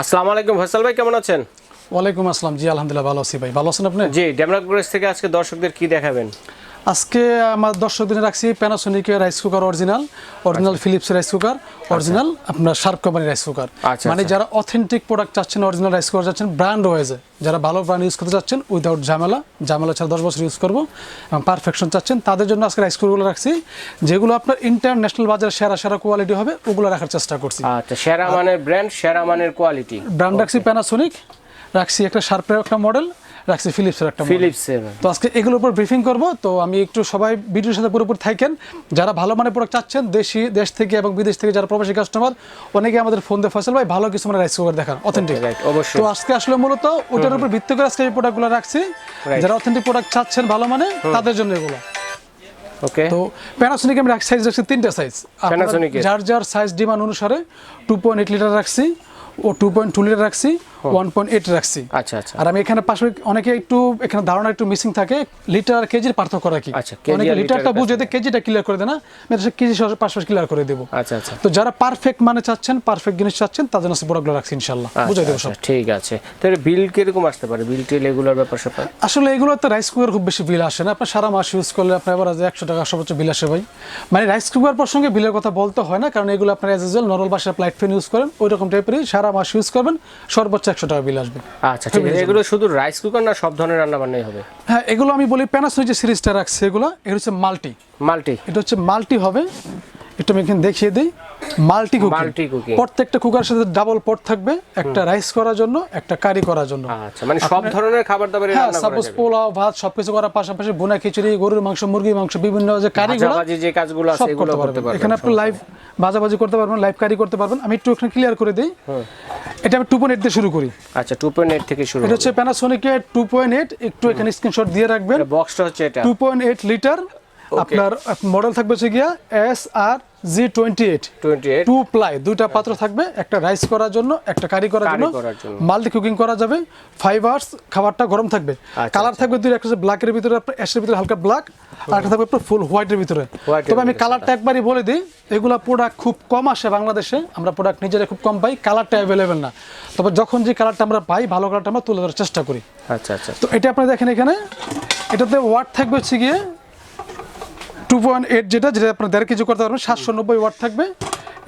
আসসালামু আলাইকুম ফয়সাল ভাই কেমন আছেন? ওয়ালাইকুম আসসালাম। জি আলহামদুলিল্লাহ ভালো আছি ভাই। ভালো আছেন আপনি? জি ডেমরাগ্রেস থেকে আজকে দর্শকদের কি দেখাবেন? আজকে আমার দর্শক দিনে রাখছি প্যানাসোনিকের rice cooker original original Philips rice cooker original আপনার শার্প কোম্পানির রাইস কুকার মানে। যারা অথেন্টিক প্রোডাক্ট চাচ্ছেন অরিজিনাল রাইস কুকার চাচ্ছেন ব্র্যান্ড ওয়াইজে যারা ভালো ব্র্যান্ড ইউজ করতে চাচ্ছেন উইদাউট ঝামেলা ঝামেলা ছাড়া দশ বছর ইউজ করব এবং পারফেকশন চাচ্ছেন তাদের জন্য আজকে রাইস কুকারগুলো রাখছি যেগুলো আপনার ইন্টারন্যাশনাল বাজারে সেরা সেরা কোয়ালিটি হবে ওগুলো রাখার চেষ্টা করছি। আচ্ছা সেরা মানের ব্র্যান্ড সেরা মানের কোয়ালিটি ব্র্যান্ড রাখছি প্যানাসোনিক রাখছি একটা শার্পের একটা মডেল রাখছি ফিলিপসের একটা model। ফিলিপস সেভেন তো আজকে এগুলোর উপর ব্রিফিং করব। তো আমি একটু সবাই ভিডিওর সাথে পুরোপুরি থাকেন। যারা ভালো মানের প্রোডাক্ট চাচ্ছেন দেশি দেশ থেকে এবং বিদেশ থেকে যারা প্রবাসী কাস্টমার অনেকে আমাদের ফোন দিয়ে ফসল ভাই ভালো কিছু মানে রাইস কুকার দেখান অথেন্টিক অবশ্যই। তো আজকে আসলে মূলত ওটার উপর ভিত্তি করে আজকে এই প্রোডাক্টগুলো রাখছি। যারা অথেন্টিক প্রোডাক্ট চাচ্ছেন ভালো মানে তাদের জন্য এগুলো। ওকে তো প্যানাসোনিক আমি সাইজ রাখছি তিনটা সাইজ এর? যার যার সাইজ ডিমান্ড অনুসারে টু পয়েন্ট এইট লিটার রাখছি ও টু পয়েন্ট টু লিটার রাখছি ওয়ান পয়েন্ট এইট রাখছি। আচ্ছা আচ্ছা। আর আমি এখানে পাশে অনেকে একটু এখানে ধারণা একটু মিসিং থাকে লিটার আর কেজির পার্থক্য রাখি আচ্ছা, অনেকে লিটারটা বুঝে দেয় কেজিটা ক্লিয়ার করে দেয় না আমি কেজি পাশাপাশি ক্লিয়ার করে দেবো। আচ্ছা আচ্ছা। তো যারা পারফেক্ট মানে চাচ্ছেন পারফেক্ট জিনিস চাচ্ছেন তাদের জন্য প্রোডাক্টগুলো রাখছি ইনশাল্লাহ বুঝাই দেবো সব। আচ্ছা, ঠিক আছে। তাহলে বিল কীরকম আসতে পারে? বিল টিল এগুলোর ব্যাপার স্যাপার? আসলে এগুলো তো রাইস কুকার খুব বেশি বিল আসে না। আপনার সারা মাস ইউজ করলে আপনার এবার একশো টাকা সর্বোচ্চ বিল আসে ভাই। মানে রাইস কুকার প্রসঙ্গে বিলের কথা বলতে হয় না কারণ এগুলো আপনার এজ ইউজুয়াল ফ্যান ইউজ করেন ওই রকম টাইপেরই সারা মাস ইউজ করবেন সর্বোচ্চ একশো টাকা বিল আসবে। আচ্ছা ঠিক আছে। এগুলো শুধু রাইস কুকার না সব ধরনের রান্না বান্নাই হবে? হ্যাঁ এগুলো আমি বলি প্যানাসোনিক যে সিরিজটা রাখছে এগুলো এটা হচ্ছে মাল্টি মাল্টি এটা হচ্ছে মাল্টি হবে। একটু আমি এখানে দেখিয়ে দিই। Multi cooking. প্রত্যেকটা কুকারের সাথে ডাবল পট থাকবে। একটা রাইস করার জন্য একটা কারি করার জন্য। আচ্ছা মানে সব ধরনের খাবার দাবার হ্যাঁ রান্না করা সাপোজ পোলাও ভাত সবকিছু করার পাশাপাশি বোনা খিচুড়ি গরুর মাংস মুরগির মাংস বিভিন্ন যে কারিগুলো যে কাজগুলো আছে এগুলো করতে পারবেন। এখানে আপনি লাইভ ভাজাভাজি করতে পারবেন লাইভ কারি করতে পারবেন। আমি একটু এখানে ক্লিয়ার করে দিই। এটা আমি টু পয়েন্ট এইট দিয়ে শুরু করি। আচ্ছা টু পয়েন্ট এইট থেকে শুরু এটা হচ্ছে প্যানাসোনিকের টু পয়েন্ট এইট একটু এখানে স্ক্রিনশট দিয়ে রাখবেন। বক্সটা হচ্ছে এটা। টু পয়েন্ট এইট লিটার আপনার মডেল থাকবে হচ্ছে গিয়া S R G twenty eight two ply দুইটা পাত্র থাকবে একটা রাইস করার জন্য একটা কারি করার জন্য। মাল্টি কুকিং করা যাবে ফাইভ আওয়ার্স খাবারটা গরম থাকবে। আচ্ছা, কালার থাকবে দুই একটা ব্ল্যাকের ভিতরে অ্যাশের ভিতরে হালকা ব্ল্যাক আর একটা থাকবে ফুল হোয়াইটের ভিতরে। তবে আমি কালারটা একবারই বলে দিই এগুলা প্রোডাক্ট খুব কম আসে বাংলাদেশে আমরা প্রোডাক্ট নিজেরা খুব কম পাই কালারটা অ্যাভেলেবেল না। তবে যখন যে কালারটা আমরা পাই ভালো কালারটা আমরা তুলে ধরার চেষ্টা করি। আচ্ছা আচ্ছা। তো এটা আপনি দেখেন এখানে এটাতে ওয়াট থাকবে হচ্ছে গিয়ে টু পয়েন্ট এইট যেটা যেটা আপনার দেড় কেজি করতে পারবেন সাতশো নব্বই ওয়াট থাকবে।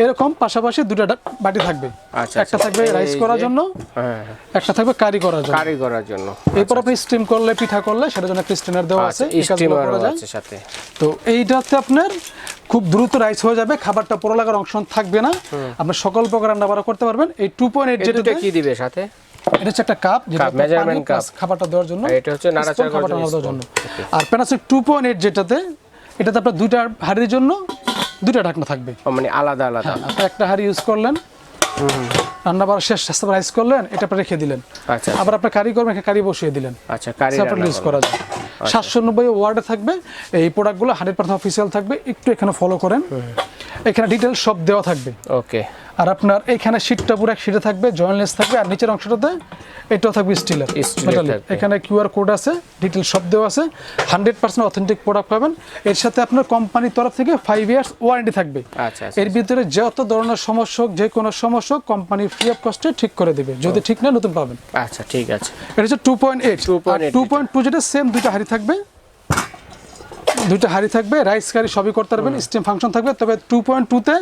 এরকম পাশাপাশি দুটা বাটি থাকবে। আচ্ছা, একটা আচ্ছা। থাকবে রাইস করার জন্য হ্যাঁ। একটা থাকবে কারি করার জন্য। কারি করার জন্য। এরপর আপনি স্টিম করলে পিঠা করলে সেটার জন্য একটা স্টিমার দেওয়া আছে। আচ্ছা যায়। আছে সাথে। তো এইটাতে আপনার খুব দ্রুত রাইস হয়ে যাবে খাবারটা পোড়া লাগার অংশ থাকবে না। আপনার সকল প্রকার রান্না বাড়া করতে পারবেন। এই টু পয়েন্ট এইট যেটা কি দিবে সাথে? এটা হচ্ছে একটা কাপ যেটা plus cup। খাবারটা দেওয়ার জন্য। এটা হচ্ছে নাড়াচাড়া করার জন্য। আর প্যানাসিক টু পয়েন্ট এইট যেটাতে এটাতে আপনার দুইটা হাড়ির জন্য দুইটা ঢাকনা থাকবে। মানে আলাদা আলাদা। আপনি একটা হাড়ি ইউজ করলেন রান্না বাড়া শেষ স্বাস্থ্য রাইস করলেন এটা আপনি রেখে দিলেন। আচ্ছা আবার আপনার কারি করবেন কারি বসিয়ে দিলেন। আচ্ছা কারি ইউজ করা। করা যায়। সাতশো নব্বই ওয়ার্ডে থাকবে এই প্রোডাক্টগুলো হান্ড্রেড পার্সেন্ট অফিসিয়াল থাকবে একটু এখানে ফলো করেন। এখানে ডিটেল সব দেওয়া থাকবে। ওকে আর আপনার এখানে শীটটা পুরো এক শীটে থাকবে জয়েন্টলেস থাকবে আর নিচের অংশটাতে এটাও থাকবে স্টিলের। এখানে কিউআর কোড আছে ডিটেল সব দেওয়া আছে হান্ড্রেড পার্সেন্ট অথেন্টিক প্রোডাক্ট পাবেন। এর সাথে আপনার কোম্পানির তরফ থেকে ফাইভ ইয়ার্স ওয়ারেন্টি থাকবে। আচ্ছা আচ্ছা এর ভিতরে যত ধরনের সমস্যা হোক, যে কোনো সমস্যা কোম্পানি ফ্রি অফ কস্টে ঠিক করে দেবে। যদি ঠিক না নতুন পাবেন। আচ্ছা ঠিক আছে। এটা হচ্ছে two point eight 2.8 two point two যেটা সেম দুইটা হাড়ি থাকবে। দুইটা হাড়ি থাকবে রাইস কারি সবই করতে পারবেন স্টিম ফাংশন থাকবে তবে টু পয়েন্ট টুতে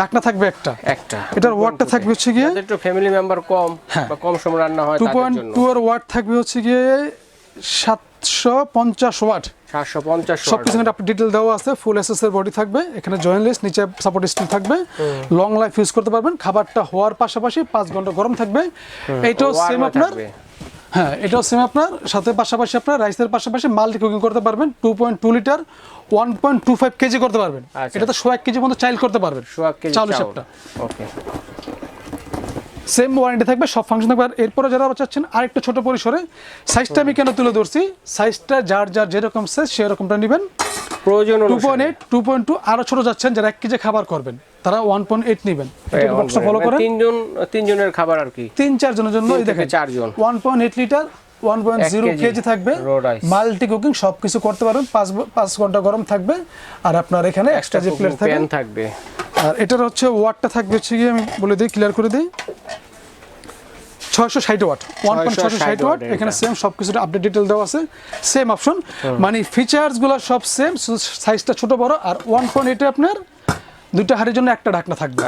ডাকনা থাকবে একটা। একটা। এটার ওয়াটটা থাকবে হচ্ছে গিয়ে একটু ফ্যামিলি মেম্বার কম হ্যাঁ। বা কম সময় রান্না হয় টু পয়েন্ট জন্য টু এর ওয়াট থাকবে হচ্ছে গিয়ে সাতশো পঞ্চাশ ওয়াট সাতশো পঞ্চাশ সব কিছু আপনার ডিটেল দেওয়া আছে ফুল এসএস এর বডি থাকবে এখানে জয়েন্টলেস নিচে সাপোর্ট স্টিল থাকবে। লং লাইফ ইউজ করতে পারবেন খাবারটা হওয়ার পাশাপাশি পাঁচ ঘণ্টা গরম থাকবে। এইটাও সেম আপনার। হ্যাঁ এটাও সেম আপনার। সাথে পাশাপাশি আপনার রাইসের পাশাপাশি মাল্টি কুকিং করতে পারবেন। Two point two litre one point two five KG করতে পারবেন। আচ্ছা। এটা তো শো এক কেজি মতো চাইল করতে পারবেন। সোয়া কেজি চাউল। হিসাবটা ওকে সেম ওয়ারেন্টি থাকবে সব ফাংশন থাকবে। আর এরপরে যারা চাচ্ছেন আরেকটা ছোট পরিসরে সাইজটা আমি কেন তুলে ধরছি? সাইজটা যার যার যেরকম সাইজ সেরকমটা নেবেন। প্রয়োজন two point eight two point two আরও ছোট যাচ্ছেন যারা এক কেজি খাবার করবেন। তারা ওয়ান পয়েন্ট এইট নেবেন। হ্যাঁ, বক্সটা ফলো মানে করেন। তিনজন তিনজনের খাবার আর কি। তিন চারজনের জন্য এই দেখেন চারজন। One point eight litre one point এক জিরো কেজি কেজি থাকবে মাল্টি কুকিং সব কিছু করতে পারবেন। পাঁচ ব- পাঁচ ঘণ্টা গরম থাকবে। আর আপনার এখানে এক্সট্রা যে প্লেট থাকে প্যান থাকবে। আর এটার হচ্ছে ওয়াটটা থাকবে হচ্ছে গিয়ে আমি বলে দিই ক্লিয়ার করে দিই। ছয়শো ষাট ওয়াট ওয়ান পয়েন্ট ছয়শো ষাট 660 ওয়াট এখানে সেম সব কিছু আপডেট ডিটেল দেওয়া আছে। সেম অপশন মানে ফিচার্সগুলো সব সেম সাইজটা ছোট বড় আর ওয়ান পয়েন্ট এইটে আপনার দুইটা হাড়ির জন্য একটা ঢাকনা থাকবে।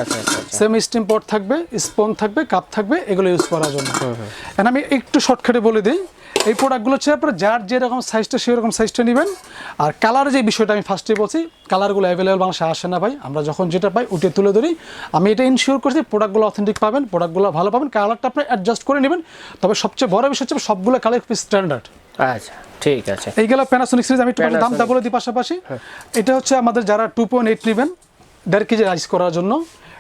সেম স্টিম পট থাকবে স্পন থাকবে কাপ থাকবে এগুলো ইউজ করার জন্য। এখন আমি একটু শর্টকাটে বলে দিই এই প্রোডাক্টগুলো হচ্ছে আপনার যার যেরকম সাইজটা সেরকম সাইজটা নেবেন। আর কালার যে বিষয়টা আমি ফার্স্টে বলছি কালারগুলো অ্যাভেলেবল বাংলাদেশে আসে না ভাই। আমরা যখন যেটা পাই উঠে তুলে ধরি। আমি এটা ইনশিওর করছি প্রোডাক্টগুলো অথেন্টিক পাবেন প্রোডাক্টগুলো ভালো পাবেন কালারটা আপনি অ্যাডজাস্ট করে নেবেন। তবে সবচেয়ে বড় বিষয় হচ্ছে সবগুলো কালার খুব স্ট্যান্ডার্ড আচ্ছা ঠিক আছে। এই গেল প্যানাসোনিক সিরিজ আমি একটু দামটা। বলে দিই পাশাপাশি। এটা হচ্ছে আমাদের যারা টু পয়েন্ট এইট নেবেন দেড় কেজি রাইস করার জন্য।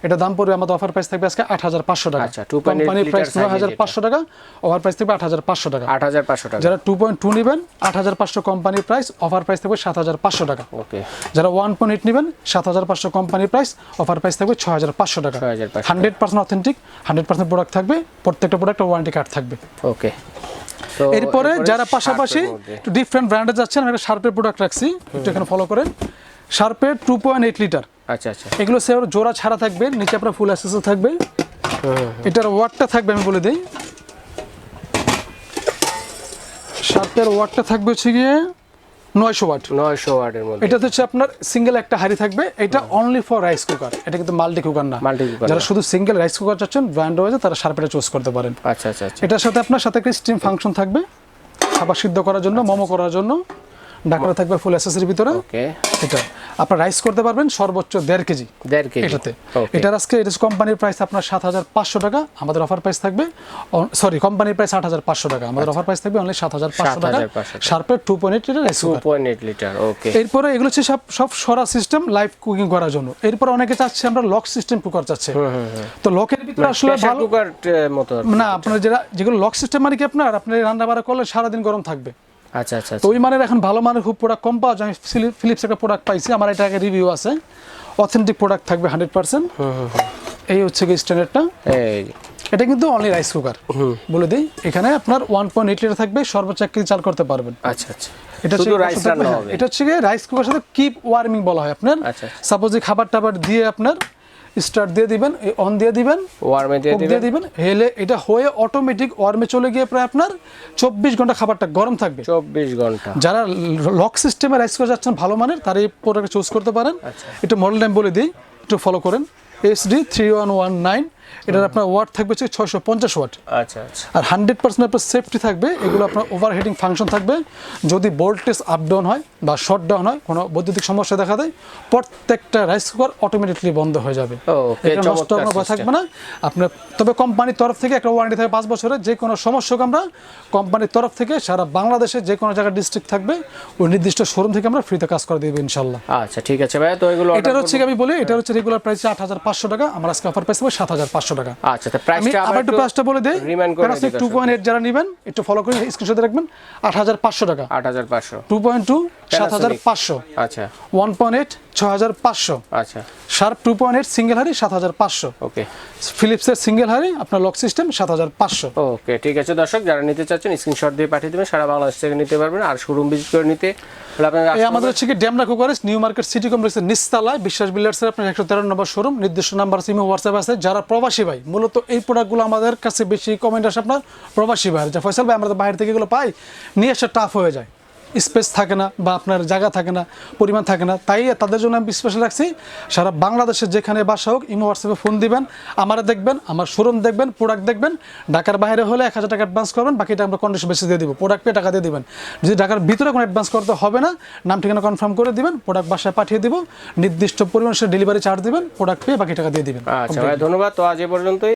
এটা দাম পড়বে আমাদের অফার প্রাইস থাকবে আজকে আট হাজার পাঁচশো টাকা। আচ্ছা, 2.8 কোম্পানি প্রাইস নয় হাজার পাঁচশো টাকা অফার প্রাইস থাকবে আট হাজার পাঁচশো টাকা। আট হাজার পাঁচশো টাকা। যারা টু পয়েন্ট টু নেবেন আট হাজার পাঁচশো কোম্পানির প্রাইস অফার প্রাইস থাকবে সাত হাজার পাঁচশো টাকা। ওকে যারা ওয়ান পয়েন্ট এইট নেবেন সাত হাজার পাঁচশো কোম্পানির প্রাইস অফার প্রাইস থাকবে ছ হাজার পাঁচশো টাকা। 6,500 hundred percent authentic hundred percent product থাকবে প্রত্যেকটা প্রোডাক্ট ওয়ারেন্টি কার্ড থাকবে। ওকে এরপরে যারা পাশাপাশি একটু ডিফারেন্ট ব্র্যান্ডে যাচ্ছেন আমি একটা শার্পের প্রোডাক্ট রাখছি একটু এখানে ফলো করেন। শার্পের টু পয়েন্ট এইট লিটার আচ্ছা আচ্ছা। এগুলো সে জোড়া ছাড়া থাকবে নিচে আপনার ফুল অ্যাসেসও থাকবে। এটার ওয়াটটা থাকবে আমি বলে দিই। শার্পের ওয়াটটা থাকবে হচ্ছে গিয়ে নয়শো ওয়াট নয়শো ওয়ার্ডের মধ্যে। এটা হচ্ছে আপনার সিঙ্গেল একটা হাড়ি থাকবে এটা অনলি ফর রাইস কুকার এটা কিন্তু মাল্টি কুকার না। Multi cooker যারা শুধু সিঙ্গেল রাইস কুকার চাচ্ছেন ব্র্যান্ড হয়েছে তারা শার্পেটা চুজ করতে পারেন। আচ্ছা আচ্ছা আচ্ছা। এটার সাথে আপনার সাথে একটা স্টিম ফাংশন থাকবে খাবার সিদ্ধ করার জন্য মোমো করার জন্য। ঢাকনা থাকবে ফুল অ্যাসেসরির ভিতরে। ওকে এটা। আপনার রাইস করতে পারবেন সর্বোচ্চ দেড় কেজি। দেড় কেজি। এটাতে। এটার আজকে এটা কোম্পানির প্রাইস আপনার সাত হাজার পাঁচশো টাকা আমাদের অফার প্রাইস থাকবে সরি কোম্পানির প্রাইস আট হাজার পাঁচশো টাকা আমাদের অফার প্রাইস থাকবে অনলি সাত হাজার পাঁচশো টাকা। 7,500 শার্পের two point eight rice two point eight litre okay এরপরে এগুলো হচ্ছে সব সব সরা সিস্টেম লাইভ কুকিং করার জন্য। এরপর অনেকে চাচ্ছে আমরা লক সিস্টেম কুকার চাচ্ছে। তো লকের ভিতরে আসলে ভালো কুকার মতো না আপনার যেটা যেগুলো লক সিস্টেম মানে কি আপনার? আপনি রান্না বাড়া করলে সারাদিন গরম থাকবে। আচ্ছা আচ্ছা তো ওই মানের এখন ভালো মানের খুব প্রোডাক্ট কম পাওয়া যায়। আমি ফিলিপস একটা প্রোডাক্ট পাইছি আমার এটা আগে রিভিউ আছে। অথেন্টিক প্রোডাক্ট থাকবে হান্ড্রেড পার্সেন্ট এই হচ্ছে কি স্ট্যান্ডার্ডটা এই। এটা কিন্তু অনলি রাইস কুকার বলে দিই এখানে আপনার ওয়ান পয়েন্ট এইট লিটার থাকবে সর্বোচ্চ এক কেজি চাল করতে পারবেন। আচ্ছা আচ্ছা। এটা শুধু রাইস রান্না হবে। এটা হচ্ছে রাইস কুকার সাথে কিপ ওয়ার্মিং বলা হয় আপনার। সাপোজ খাবার টাবার দিয়ে আপনার স্টার্ট দিয়ে দিবেন অন দিয়ে দিবেন ওয়ার্মে দিয়ে দিবেন। হেলে এটা হয়ে অটোমেটিক ওয়ার্মে চলে গিয়ে প্রায় আপনার চব্বিশ ঘণ্টা খাবারটা গরম থাকবে। চব্বিশ ঘণ্টা। যারা লক সিস্টেমে রাইস করে যাচ্ছেন ভালো মানের তারা এই প্রোডাক্ট চুজ করতে পারেন। আচ্ছা। একটু মডেল নাম বলে দিই একটু ফলো করেন SD three one one nine এটার আপনার ওয়াট থাকবে হচ্ছে ছয়শো পঞ্চাশ ওয়াট আচ্ছা আচ্ছা। আর হান্ড্রেড পার্সেন্ট আপনার সেফটি থাকবে এগুলো আপনার ওভারহেডিং ফাংশন থাকবে। যদি ভোল্টেজ আপ ডাউন হয় বা শর্ট ডাউন হয় কোনো বৈদ্যুতিক সমস্যা দেখা দেয় প্রত্যেকটা রাইস কুকার অটোমেটিকলি বন্ধ হয়ে যাবে। এটা নষ্ট কোনো ভয় থাকবে না। আপনার তবে কোম্পানির তরফ থেকে একটা ওয়ারেন্টি থাকবে পাঁচ বছরের যে কোনো সমস্যাকে আমরা কোম্পানির তরফ থেকে সারা বাংলাদেশে যে কোনো জায়গায় ডিস্ট্রিক্ট থাকবে ওই নির্দিষ্ট শোরুম থেকে আমরা ফ্রিতে কাজ করে দেবো ইনশাল্লাহ আচ্ছা ঠিক আছে ভাইয়া তো এগুলো এটার হচ্ছে আমি বলি এটা হচ্ছে রেগুলার প্রাইস আট হাজার পাঁচশো টাকা আমরা আজকে অফার প্রাইস সাত হাজার পাঁচশো টাকা। আচ্ছা প্রাইসটা আবার একটু প্রাইসটা বলে দিই। রিমাইন্ড টু পয়েন্ট এইট যারা নেবেন একটু ফলো করে স্ক্রিনশটে রাখবেন আট হাজার পাঁচশো টাকা। আট হাজার পাঁচশো। টু পয়েন্ট টু সাত হাজার পাঁচশো। আচ্ছা। ওয়ান পয়েন্ট এইট হাজার পাঁচশো। আচ্ছা। Sharp two point eight single হারি সাত হাজার পাঁচশো। ওকে ফিলিপসের সিঙ্গেল হারি আপনার লক সিস্টেম সাত হাজার পাঁচশো। ওকে ঠিক আছে দর্শক যারা নিতে চাচ্ছেন স্ক্রিনশট দিয়ে পাঠিয়ে দেবেন সারা বাংলাদেশ থেকে নিতে পারবেন আর শোরুম ভিজিট করে নিতে এই আমাদের হচ্ছে কি ড্যামরা কুকারেস নিউ মার্কেট সিটি কমপ্লেক্সের নিস্তালায় বিশ্বাস বিল্ডার্সের আপনার একশো তেরো নম্বর শোরুম নির্দিষ্ট নাম্বার সিমে হোয়াটসঅ্যাপ আছে। যারা প্রবাসী ভাই মূলত এই প্রোডাক্টগুলো আমাদের কাছে বেশি কমেন্ট আসে আপনার প্রবাসী ভাই। যা ফয়সাল ভাই আমরা তো বাইরে থেকে এগুলো পাই নিয়ে আসা টাফ হয়ে যায়। স্পেস থাকে না বা আপনার জায়গা থাকে না পরিমাণ থাকে না তাই তাদের জন্য আমি স্পেশাল রাখছি। সারা বাংলাদেশের যেখানে বাসা হোক ইমো হোয়াটসঅ্যাপে ফোন দিবেন আমারা দেখবেন আমার শোরুম দেখবেন প্রোডাক্ট দেখবেন ঢাকার বাইরে হলে এক হাজার টাকা অ্যাডভান্স করবেন বাকিটা আমরা কন্ডিশন বেশি দিয়ে দিব। প্রোডাক্ট পেয়ে টাকা দিয়ে দিবেন। যদি ঢাকার ভিতরে কোনো অ্যাডভান্স করতে হবে না নাম ঠিকানা কনফার্ম করে দিবেন প্রোডাক্ট বাসায় পাঠিয়ে দিব নির্দিষ্ট পরিমাণ সে ডেলিভারি চার্জ দিবেন প্রোডাক্ট পেয়ে বাকি টাকা দিয়ে দিবেন। আচ্ছা ধন্যবাদ। তো আজ এ পর্যন্তই।